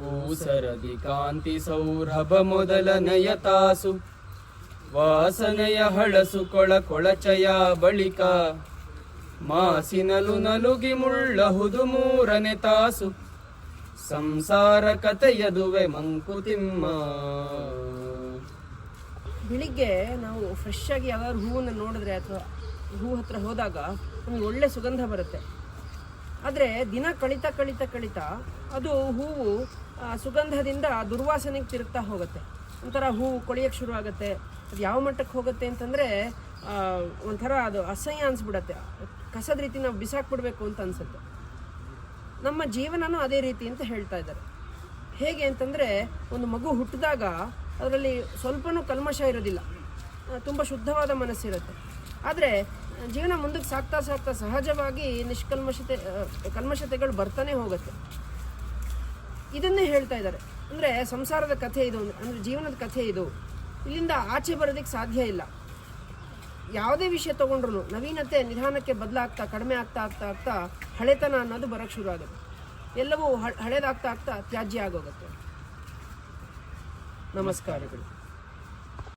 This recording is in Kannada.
ಪೂಸರದಿ ಕಾಂತಿ ಸೌರಭ ಮೊದಲನೆಯ ತಾಸು. ವಾಸನೆಯ ಹಳಸು ಕೊಳ ಕೊಳಚಯ ಬಳಿಕ ಮಾಸಿನಲು ನಲುಗಿ ಮುಳ್ಳಹುದು ಮೂರನೇ ತಾಸು. ಸಂಸಾರ ಕಥೆಯದುವೆ ಮಂಕುತಿಮ್ಮ ಬೆಳಿಗ್ಗೆ ನಾವು ಫ್ರೆಶ್ ಆಗಿ ಯಾವ್ದಾದ್ರು ಹೂವನ್ನು ನೋಡಿದ್ರೆ ಅಥವಾ ಹೂ ಹತ್ರ ಹೋದಾಗ ಒಂದು ಒಳ್ಳೆ ಸುಗಂಧ ಬರುತ್ತೆ. ಆದರೆ ದಿನ ಕಳಿತಾ ಕಳಿತಾ ಕಳಿತಾ ಅದು ಹೂವು ಸುಗಂಧದಿಂದ ದುರ್ವಾಸನೆಗೆ ತಿರುಗ್ತಾ ಹೋಗುತ್ತೆ. ಒಂಥರ ಹೂವು ಕೊಳಿಯೋಕ್ಕೆ ಶುರು ಆಗುತ್ತೆ. ಅದು ಯಾವ ಮಟ್ಟಕ್ಕೆ ಹೋಗುತ್ತೆ ಅಂತಂದರೆ ಒಂಥರ ಅದು ಅಸಹ್ಯ ಅನಿಸ್ಬಿಡತ್ತೆ. ಕಸದ ರೀತಿ ನಾವು ಬಿಸಾಕ್ಬಿಡ್ಬೇಕು ಅಂತ ಅನಿಸುತ್ತೆ. ನಮ್ಮ ಜೀವನನೂ ಅದೇ ರೀತಿ ಅಂತ ಹೇಳ್ತಾ ಇದ್ದಾರೆ. ಹೇಗೆ ಅಂತಂದರೆ, ಒಂದು ಮಗು ಹುಟ್ಟಿದಾಗ ಅದರಲ್ಲಿ ಸ್ವಲ್ಪನೂ ಕಲ್ಮಶ ಇರೋದಿಲ್ಲ. ತುಂಬ ಶುದ್ಧವಾದ ಮನಸ್ಸಿರುತ್ತೆ. ಆದರೆ ಜೀವನ ಮುಂದಕ್ಕೆ ಸಾಕ್ತಾ ಸಾಕ್ತಾ ಸಹಜವಾಗಿ ನಿಷ್ಕಲ್ಮಶತೆ ಕಲ್ಮಶತೆಗಳು ಬರ್ತಾನೆ ಹೋಗುತ್ತೆ. ಇದನ್ನೇ ಹೇಳ್ತಾ ಇದ್ದಾರೆ. ಅಂದರೆ ಸಂಸಾರದ ಕಥೆ ಇದು, ಅಂದರೆ ಜೀವನದ ಕಥೆ ಇದು. ಇಲ್ಲಿಂದ ಆಚೆ ಬರೋದಕ್ಕೆ ಸಾಧ್ಯ ಇಲ್ಲ. ಯಾವುದೇ ವಿಷಯ ತೊಗೊಂಡ್ರು ನವೀನತೆ ನಿಧಾನಕ್ಕೆ ಬದಲಾಗ್ತಾ, ಕಡಿಮೆ ಆಗ್ತಾ ಆಗ್ತಾ ಆಗ್ತಾ ಹಳೆತನ ಅನ್ನೋದು ಬರೋಕ್ಕೆ ಶುರು ಆಗುತ್ತೆ ಎಲ್ಲವೂ ಹಳೇದಾಗ್ತಾ ಆಗ್ತಾ ತ್ಯಾಜ್ಯ ಆಗೋಗುತ್ತೆ. ನಮಸ್ಕಾರಗಳು.